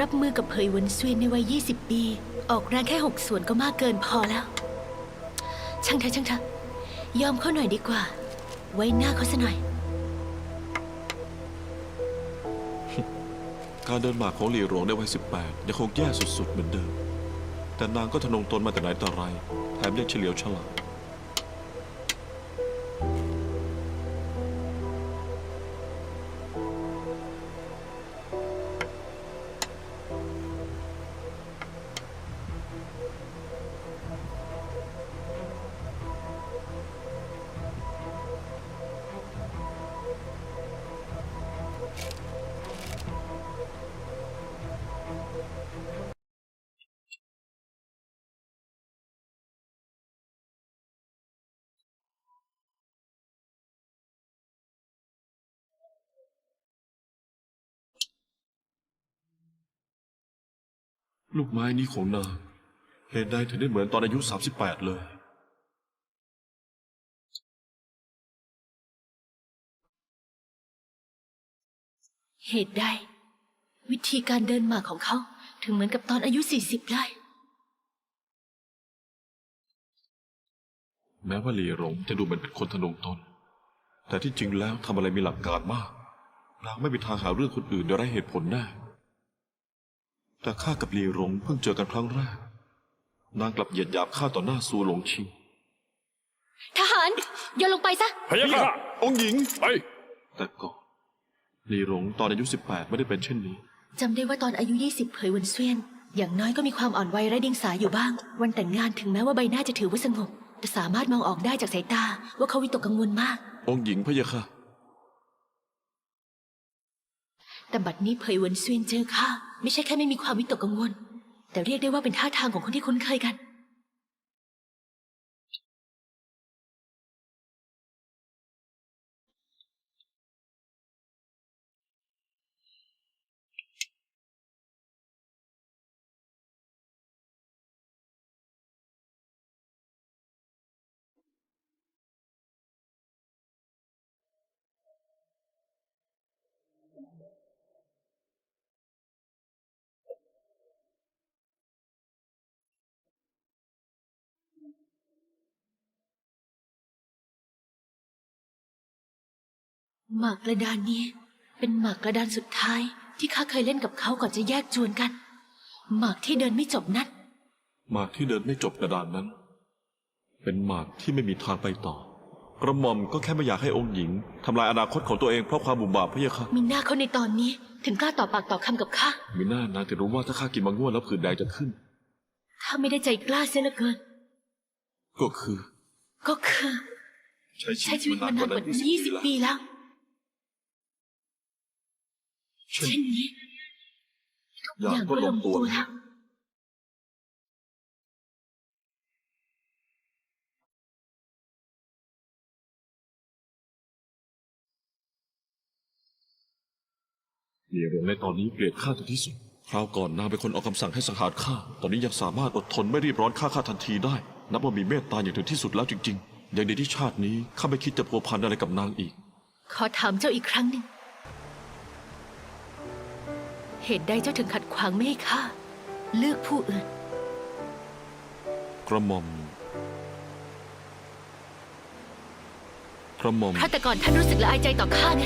รับมือกับเผยวนซวีนในวัย 20 ปี ออกแรงแค่หกส่วนก็มากเกินพอแล้ว ช่างเถอะช่างเถอะยอมเขาหน่อยดีกว่า ไว้หน้าเขาซะหน่อย การเดินหมากของหลี่หลวงในวัย 18 ยังคงแย่สุดๆเหมือนเดิม แต่นางก็ทะนงตนมาแต่ไหนแต่ไร แถมยังเฉลียวฉลาด ลูกไม้นี้ของนางเหตุใดถึงได้เหมือนตอนอายุ 38 เลย เหตุใด วิธีการเดินหมากของเขาถึงเหมือนกับตอนอายุ 40เลยแม้ว่าหลี่หลงจะดูเหมือนเป็นคนทะนงตน แต่ที่จริงแล้วทำอะไรมีหลักการมากนางไม่มีทางหาเรื่องคนอื่นโดยไร้เหตุผลแน่ แต่ข้ากับหลี่หลงเพิ่งเจอกันครั้งแรก นางกลับเหยียดหยามข้าต่อหน้าซูหลงชิง ทหารโยนลงไปซะพะยะค่ะองค์หญิง ไป แต่ก่อนหลี่หลงตอนอายุ 18 ไม่ได้เป็นเช่นนี้ จำได้ว่าตอนอายุ 20 เผยหวนเสวียน อย่างน้อยก็มีความอ่อนวัยไร้เดียงสาอยู่บ้าง วันแต่งงานถึงแม้ว่าใบหน้าจะถือว่าสงบ แต่สามารถมองออกได้จากสายตา ว่าเขาวิตกกังวลมาก องค์หญิงพะยะค่ะ แต่บัดนี้เผยหวนเสวียนเจอข้า ไม่ใช่แค่ไม่มีความวิตกกังวล แต่เรียกได้ว่าเป็นท่าทางของคนที่คุ้นเคยกัน หมากกระดานนี้ เป็นหมากกระดานสุดท้าย ที่ข้าเคยเล่นกับเขาก่อนจะแยกจวนกัน หมากที่เดินไม่จบนัดหมากที่เดินไม่จบกระดานนั้น เป็นหมากที่ไม่มีทางไปต่อ กระหม่อมก็แค่ไม่อยากให้องค์หญิงทำลายอนาคตของตัวเองเพราะความบุ่มบาปพะยะค่ะมีหน้าเขาในตอนนี้ถึงกล้าต่อปากต่อคำกับข้ามีหน้านางจะรู้ว่าถ้าข้ากินมังง่วนแล้วผื่นแดงจะขึ้น ข้าไม่ได้ใจกล้าเสียเหลือเกิน ก็คือ ก็คือ ใช้ใช้ชีวิตมานานกว่ายี่สิบปีแล้ว เช่นเช่นนี้ทุกอย่างอย่างก็ก็ลลงงตัตัววแล้วเหลี่ยหลงในตอนนี้เกลียดข้าถึงที่สุด คราวก่อนนางเป็นคนออกคำสั่งให้สังหารข้า ตอนนี้ยังสามารถอดทนไม่รีบร้อนฆ่าข้าทันทีได้ นับว่ามีเมตตาอย่างถึงที่สุดแล้วจริง ๆ อย่างดีที่ชาตินี้ข้าไม่คิดจะพัวพันอะไรกับนางอีก ขอถามเจ้าอีกครั้งหนึ่ง เหตุใดเจ้าถึงขัดขวางไม่ให้ข้าเลือกผู้อื่น กระหม่อม กระหม่อม เพราะแต่ก่อนท่านรู้สึกละอายใจต่อข้าไง